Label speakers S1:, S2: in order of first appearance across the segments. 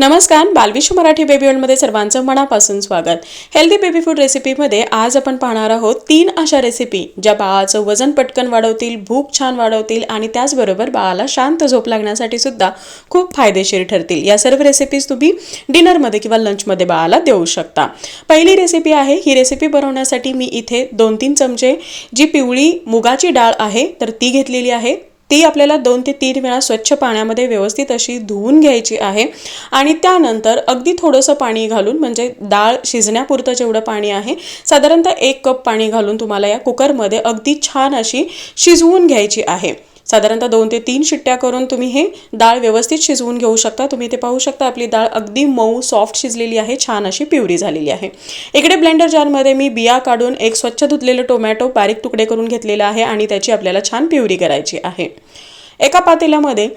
S1: नमस्कार बालविश्व मराठी बेबी वर्ल्डमध्ये सर्वांचं मनापासून स्वागत. हेल्दी बेबी फूड रेसिपीमध्ये आज आपण पाहणार आहोत तीन अशा रेसिपी ज्या बाळाचं वजन पटकन वाढवतील भूक छान वाढवतील आणि त्याचबरोबर बाळाला शांत झोप लागण्यासाठी सुद्धा खूप फायदेशीर ठरतील. या सर्व रेसिपीज तुम्ही डिनरमध्ये किंवा लंचमध्ये बाळाला देऊ शकता. पहिली रेसिपी आहे ही रेसिपी बनवण्यासाठी मी इथे दोन तीन चमचे जी पिवळी मुगाची डाळ आहे तर ती घेतलेली आहे. ती आपल्याला दोन ते तीन वेळा स्वच्छ पाण्यामध्ये व्यवस्थित अशी धुवून घ्यायची आहे. आणि त्यानंतर अगदी थोडंसं पाणी घालून म्हणजे डाळ शिजण्यापुरतं जेवढं पाणी आहे साधारणतः एक कप पाणी घालून तुम्हाला या कुकरमध्ये अगदी छान अशी शिजवून घ्यायची आहे. साधारणतः दोन ते तीन शिट्ट्या करून तुम्ही हे डाळ व्यवस्थित शिजवून घेऊ शकता. तुम्ही ते पाहू शकता आपली डाळ अगदी मऊ सॉफ्ट शिजलेली आहे छान अशी पिवरी झालेली आहे. इकडे ब्लेंडर जारमध्ये मी बिया काढून एक स्वच्छ धुतलेलं टोमॅटो बारीक तुकडे करून घेतलेला आहे आणि त्याची आपल्याला छान पिवरी करायची आहे. एका पातेल्यामध्ये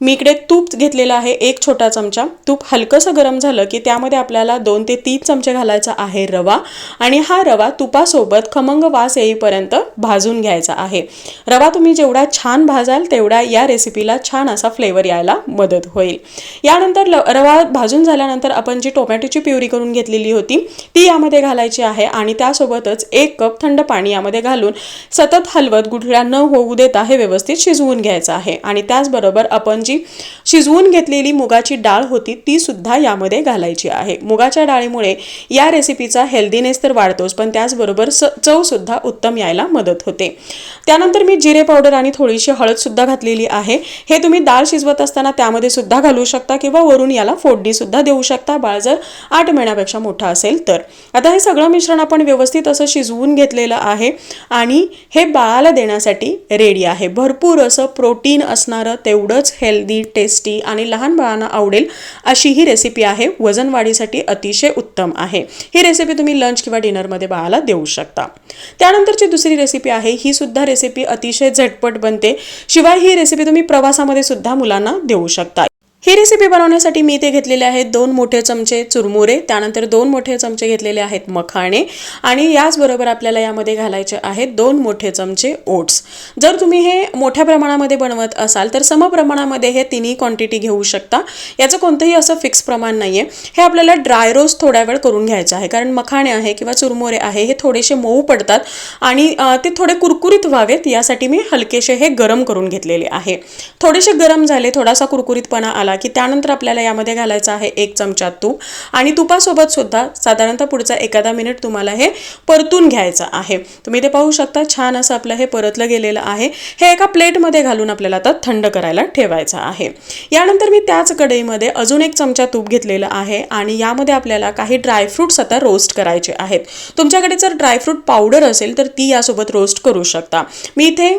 S1: मी इकडे तूप घेतलेलं आहे एक छोटा चमचा. तूप हलकंसं गरम झालं की त्यामध्ये आपल्याला दोन ते तीन चमचे घालायचा आहे रवा. आणि हा रवा तुपासोबत खमंग वास येईपर्यंत भाजून घ्यायचा आहे. रवा तुम्ही जेवढा छान भाजाल तेवढा या रेसिपीला छान असा फ्लेवर यायला मदत होईल. यानंतर ल रवा भाजून झाल्यानंतर आपण जी टोमॅटोची प्युरी करून घेतलेली होती ती यामध्ये घालायची आहे आणि त्यासोबतच एक कप थंड पाणी यामध्ये घालून सतत हलवत गुठळ्या न होऊ देता हे व्यवस्थित शिजवून घ्यायचं आहे. आणि त्याचबरोबर आपण जी शिजवून घेतलेली मुगाची डाळ होती ती सुद्धा यामध्ये घालायची आहे. मुगाच्या डाळीमुळे या रेसिपीचा हेल्दीनेस तर वाढतोच पण त्याचबरोबर स चवसुद्धा उत्तम यायला मदत होते. त्यानंतर मी जिरे पावडर आणि थोडीशी हळद सुद्धा घातलेली आहे. हे तुम्ही डाळ शिजवत असताना त्यामध्ये सुद्धा घालू शकता किंवा वरून याला फोडणी सुद्धा देऊ शकता. बाळ जर आठ महिन्यापेक्षा मोठा असेल तर. आता हे सगळं मिश्रण आपण व्यवस्थित असं शिजवून घेतलेलं आहे आणि हे बाळाला देण्यासाठी रेडी आहे. भरपूर असं प्रोटीन असणारं तेवढंच हेल्दी टेस्टी आणि लहान बाळांना आवडेल अशी ही रेसिपी आहे. वजन वाढीसाठी अतिशय उत्तम आहे. ही रेसिपी तुम्ही लंच किंवा डिनरमध्ये बाळाला देऊ शकता. त्यानंतरची दुसरी रेसिपी आहे ही सुद्धा रेसिपी अतिशय झटपट बनते. शिवाय ही रेसिपी तुम्ही प्रवासामध्ये सुद्धा मुलांना देऊ शकता. ही रेसिपी बनवण्यासाठी मी इथे घेतलेले आहेत दोन मोठे चमचे चुरमुरे त्यानंतर दोन मोठे चमचे घेतलेले आहेत मखाणे आणि याचबरोबर आपल्याला यामध्ये घालायचे आहेत दोन मोठे चमचे ओट्स. जर तुम्ही हे मोठ्या प्रमाणामध्ये बनवत असाल तर समप्रमाणामध्ये हे तिन्ही क्वांटिटी घेऊ शकता. याचं कोणतंही असं फिक्स प्रमाण नाही आहे हे आपल्याला ड्राय रोस्ट थोड्या वेळ करून घ्यायचं आहे कारण मखाणे आहे किंवा चुरमुरे आहे हे थोडेसे मऊ पडतात आणि ते थोडे कुरकुरीत व्हावेत यासाठी मी हलकेसे हे गरम करून घेतलेले आहे. थोडेसे गरम झाले थोडासा कुरकुरीतपणा आला की त्यानंतर आपल्याला यामध्ये घालायचं आहे एक चमचा तूप. आणि तुपासोबत सुद्धा साधारणतः पुढचा एखादा मिनिट तुम्हाला हे परतून घ्यायचं आहे. तुम्ही ते पाहू शकता छान असं आपलं हे परतलं गेलेलं आहे. हे एका प्लेटमध्ये घालून आपल्याला आता थंड करायला ठेवायचं आहे. यानंतर मी त्याच कढईमध्ये अजून एक चमचा तूप घेतलेलं आहे आणि यामध्ये आपल्याला काही ड्रायफ्रूट्स आता रोस्ट करायचे आहेत. तुमच्याकडे जर ड्रायफ्रूट पावडर असेल तर ती यासोबत रोस्ट करू शकता. मी इथे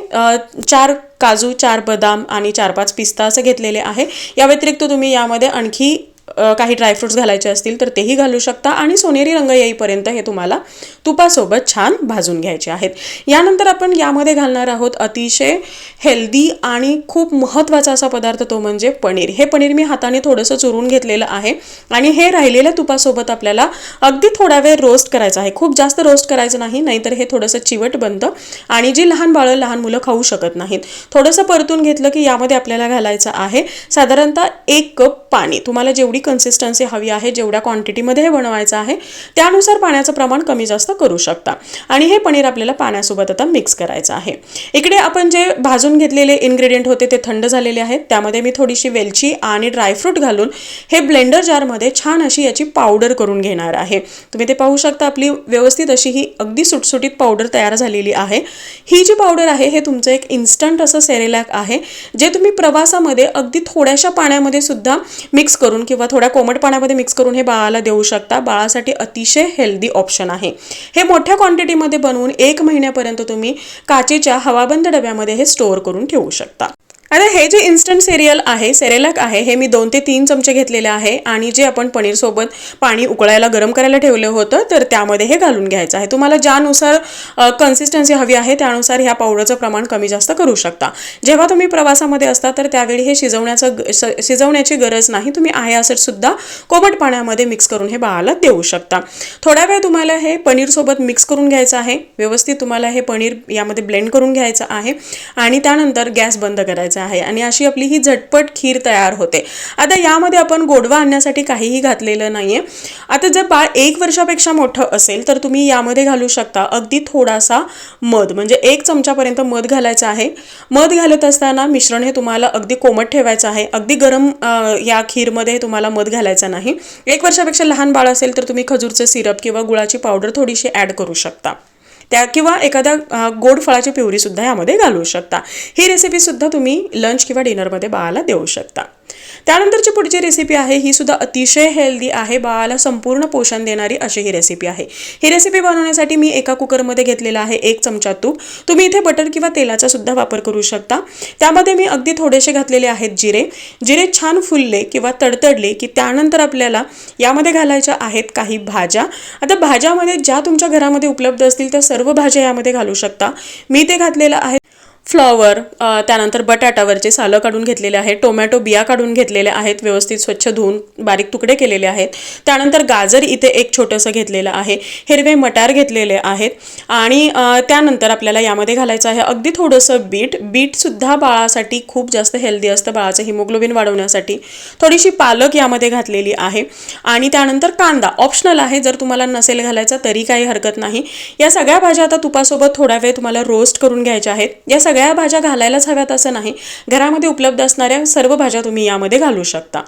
S1: चार काजू चार बदाम आणि चार पाच पिस्ता असं घेतलेले आहे. या व्यतिरिक्त तुम्ही यामध्ये आणखी काही ड्रायफ्रुट्स घालायचे असतील तर तेही घालू शकता आणि सोनेरी रंग येईपर्यंत हे तुम्हाला तुपासोबत छान भाजून घ्यायचे आहेत. यानंतर आपण यामध्ये घालणार आहोत अतिशय हेल्दी आणि खूप महत्त्वाचा असा पदार्थ तो म्हणजे पनीर. हे पनीर मी हाताने थोडंसं चुरून घेतलेलं आहे आणि हे राहिलेल्या तुपासोबत आपल्याला अगदी थोडा वेळ रोस्ट करायचा आहे. खूप जास्त रोस्ट करायचं नाही नाहीतर हे थोडंसं चिवट बनतं आणि जी लहान बाळं लहान मुलं खाऊ शकत नाहीत. थोडंसं परतून घेतलं की यामध्ये आपल्याला घालायचं आहे साधारणतः एक कप पाणी. तुम्हाला जेवढं कन्सिस्टन्सी हवी आहे जेवढ्या क्वांटिटीमध्ये हे बनवायचं आहे त्यानुसार पाण्याचं प्रमाण कमी जास्त करू शकता. आणि हे पनीर आपल्याला पाण्यासोबत आता मिक्स करायचं आहे. इकडे आपण जे भाजून घेतलेले इन्ग्रेडियंट होते ते थंड झालेले आहेत. त्यामध्ये मी थोडीशी वेलची आणि ड्रायफ्रूट घालून हे ब्लेंडर जारमध्ये छान अशी याची पावडर करून घेणार आहे. तुम्ही ते पाहू शकता आपली व्यवस्थित अशी ही अगदी सुटसुटीत पावडर तयार झालेली आहे. ही जी पावडर आहे हे तुमचं एक इन्स्टंट असं सेरेलॅक आहे जे तुम्ही प्रवासामध्ये अगदी थोड्याशा पाण्यामध्ये सुद्धा मिक्स करून किंवा थोड्या कोमट पाण्यामध्ये मिक्स करून हे बाळाला देऊ शकता. बाळासाठी अतिशय हेल्दी ऑप्शन आहे. हे मोठ्या क्वांटिटीमध्ये बनवून एक महिन्यापर्यंत तुम्ही काचेच्या हवाबंद डब्यामध्ये हे स्टोअर करून ठेवू शकता. आता हे जे इन्स्टंट सिरियल आहे सेरेलॅक आहे हे मी दोन ते तीन चमचे घेतलेले आहे आणि जे आपण पनीरसोबत पाणी उकळायला गरम करायला ठेवलं होतं तर त्यामध्ये हे घालून घ्यायचं आहे. तुम्हाला ज्यानुसार कन्सिस्टन्सी हवी आहे त्यानुसार ह्या पावडरचं प्रमाण कमी जास्त करू शकता. जेव्हा तुम्ही प्रवासामध्ये असता तर त्यावेळी हे शिजवण्याचं ग- स- शिजवण्याची गरज नाही. तुम्ही आहे असं सुद्धा कोमट पाण्यामध्ये मिक्स करून हे बाळाला देऊ शकता. थोड्या वेळ तुम्हाला हे पनीरसोबत मिक्स करून घ्यायचं आहे. व्यवस्थित तुम्हाला हे पनीर यामध्ये ब्लेंड करून घ्यायचं आहे. आणि त्यानंतर गॅस बंद करायचा आहे. आणि अशी आपली ही झटपट खीर तयार होते. आता यामध्ये आपण गोडवा आणण्यासाठी काहीही घातलेलं नाही आहे आता जर बाळ एक वर्षापेक्षा मोठं असेल तर तुम्ही यामध्ये घालू शकता अगदी थोडासा मध. म्हणजे एक चमच्यापर्यंत मध घालायचं आहे. मध घालत असताना मिश्रण हे तुम्हाला अगदी कोमट ठेवायचं आहे. अगदी गरम या खीरमध्ये तुम्हाला मध घालायचं नाही. एक वर्षापेक्षा लहान बाळ असेल तर तुम्ही खजूरचं सिरप किंवा गुळाची पावडर थोडीशी ॲड करू शकता. त्या किंवा एखाद्या गोड फळाची प्युरीसुद्धा यामध्ये घालू शकता. ही रेसिपीसुद्धा तुम्ही लंच किंवा डिनरमध्ये बाळाला देऊ शकता. त्यानंतरची पुढची रेसिपी आहे ही सुद्धा अतिशय हेल्दी आहे. बाळाला संपूर्ण पोषण देणारी अशी ही रेसिपी आहे. ही रेसिपी बनवण्यासाठी मी एका कुकरमध्ये घेतलेला आहे एक चमचा तूप. तुम्ही इथे बटर किंवा तेलाचा सुद्धा वापर करू शकता. त्यामध्ये मी अगदी थोडेसे घातलेले आहेत जिरे. जिरे छान फुलले किंवा तडतडले की त्यानंतर आपल्याला यामध्ये घालायच्या आहेत काही भाज्या. आता भाज्यामध्ये ज्या तुमच्या घरामध्ये उपलब्ध असतील त्या सर्व भाज्या यामध्ये घालू शकता. मी ते घातलेलं आहे फ्लॉवर त्यानंतर बटाटावरचे सालं काढून घेतलेले आहेत टोमॅटो बिया काढून घेतलेल्या आहेत व्यवस्थित स्वच्छ धुवून बारीक तुकडे केलेले आहेत. त्यानंतर गाजर इथे एक छोटंसं घेतलेलं आहे हिरवे मटार घेतलेले आहेत आणि त्यानंतर आपल्याला यामध्ये घालायचं आहे अगदी थोडंसं बीट. बीटसुद्धा बाळासाठी खूप जास्त हेल्दी असतं बाळाचं हिमोग्लोबिन वाढवण्यासाठी. थोडीशी पालक यामध्ये घातलेली आहे आणि त्यानंतर कांदा. ऑप्शनल आहे जर तुम्हाला नसेल घालायचा तरी काही हरकत नाही. या सगळ्या भाज्या आता तुपासोबत थोडा वेळ तुम्हाला रोस्ट करून घ्यायच्या आहेत. या सगळ्या भाज्या घालायलाच हव्यात असं नाही. घरामध्ये उपलब्ध असणाऱ्या सर्व भाज्या तुम्ही यामध्ये घालू शकता.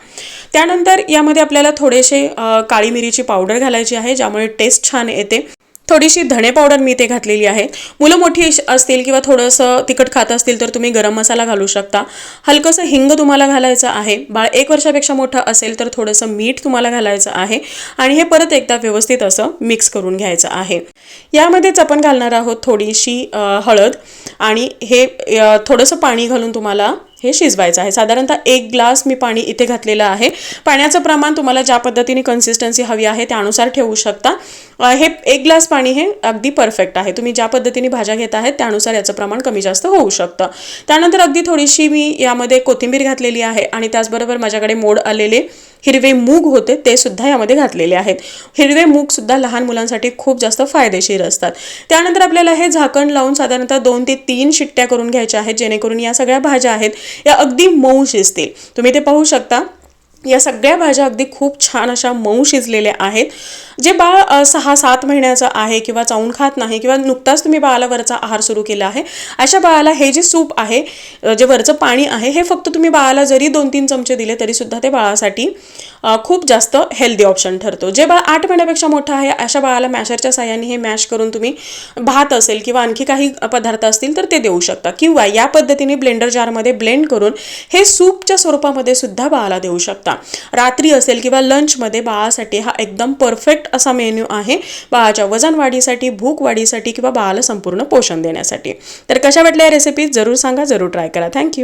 S1: त्यानंतर यामध्ये आपल्याला थोडेसे काळी मिरीची पावडर घालायची आहे ज्यामुळे टेस्ट छान येते. थोडीशी धणे पावडर मी ते घातलेली आहे मुलं मोठी असतील किंवा थोडंसं तिखट खात असतील तर तुम्ही गरम मसाला घालू शकता. हलकंसं हिंग तुम्हाला घालायचं आहे. बाळ एक वर्षापेक्षा मोठं असेल तर थोडंसं मीठ तुम्हाला घालायचं आहे. आणि हे परत एकदा व्यवस्थित असं मिक्स करून घ्यायचं आहे. यामध्येच आपण घालणार आहोत थोडीशी हळद आणि हे थोडंसं पाणी घालून तुम्हाला हे शिजवायचं आहे. साधारणतः एक ग्लास मी पाणी इथे घातलेलं आहे. पाण्याचं प्रमाण तुम्हाला ज्या पद्धतीने कन्सिस्टन्सी हवी आहे त्यानुसार ठेवू शकता. हे एक ग्लास पाणी हे अगदी परफेक्ट आहे. तुम्ही ज्या पद्धतीने भाज्या घेत आहेत त्यानुसार याचं प्रमाण कमी जास्त होऊ शकतं. त्यानंतर अगदी थोडीशी मी यामध्ये कोथिंबीर घातलेली आहे आणि त्याचबरोबर माझ्याकडे मोड आलेले हिरवे मूग होते ते सुद्धा यामध्ये घातलेले आहेत. हिरवे मूग सुद्धा लहान मुलांसाठी खूप जास्त फायदेशीर असतात. त्यानंतर आपल्याला हे झाकण लावून साधारणतः दोन ते तीन शिट्ट्या करून घ्यायच्या आहेत जेणेकरून या सगळ्या भाज्या आहेत या अगदी मऊ शिजतील. तुम्ही ते पाहू शकता. या सगळ्या भाज्या अगदी खूप छान अशा मऊ शिजलेल्या आहेत. जे बाळ सहा सात महिन्याचं आहे किंवा चावून खात नाही किंवा नुकताच तुम्ही बाळाला वरचा आहार सुरू केला आहे अशा बाळाला हे जे सूप आहे जे वरचं पाणी आहे हे फक्त तुम्ही बाळाला जरी दोन तीन चमचे दिले तरीसुद्धा ते बाळासाठी खूप जास्त हेल्दी ऑप्शन ठरतो. जे बाळ आठ महिन्यापेक्षा मोठं आहे अशा बाळाला मॅशरच्या साह्याने हे मॅश करून तुम्ही भात असेल किंवा आणखी काही पदार्थ असतील तर ते देऊ शकता. किंवा या पद्धतीने ब्लेंडर जारमध्ये ब्लेंड करून हे सूपच्या स्वरूपामध्ये सुद्धा बाळाला देऊ शकता. रात्री असेल किंवा लंचमध्ये बाळासाठी हा एकदम परफेक्ट असा मेन्यू आहे. बाळाच्या वजन वाढीसाठी भूक वाढीसाठी किंवा बाळाला संपूर्ण पोषण देण्यासाठी. तर कशा वाटल्या रेसिपी जरूर सांगा जरूर ट्राय करा. थँक्यू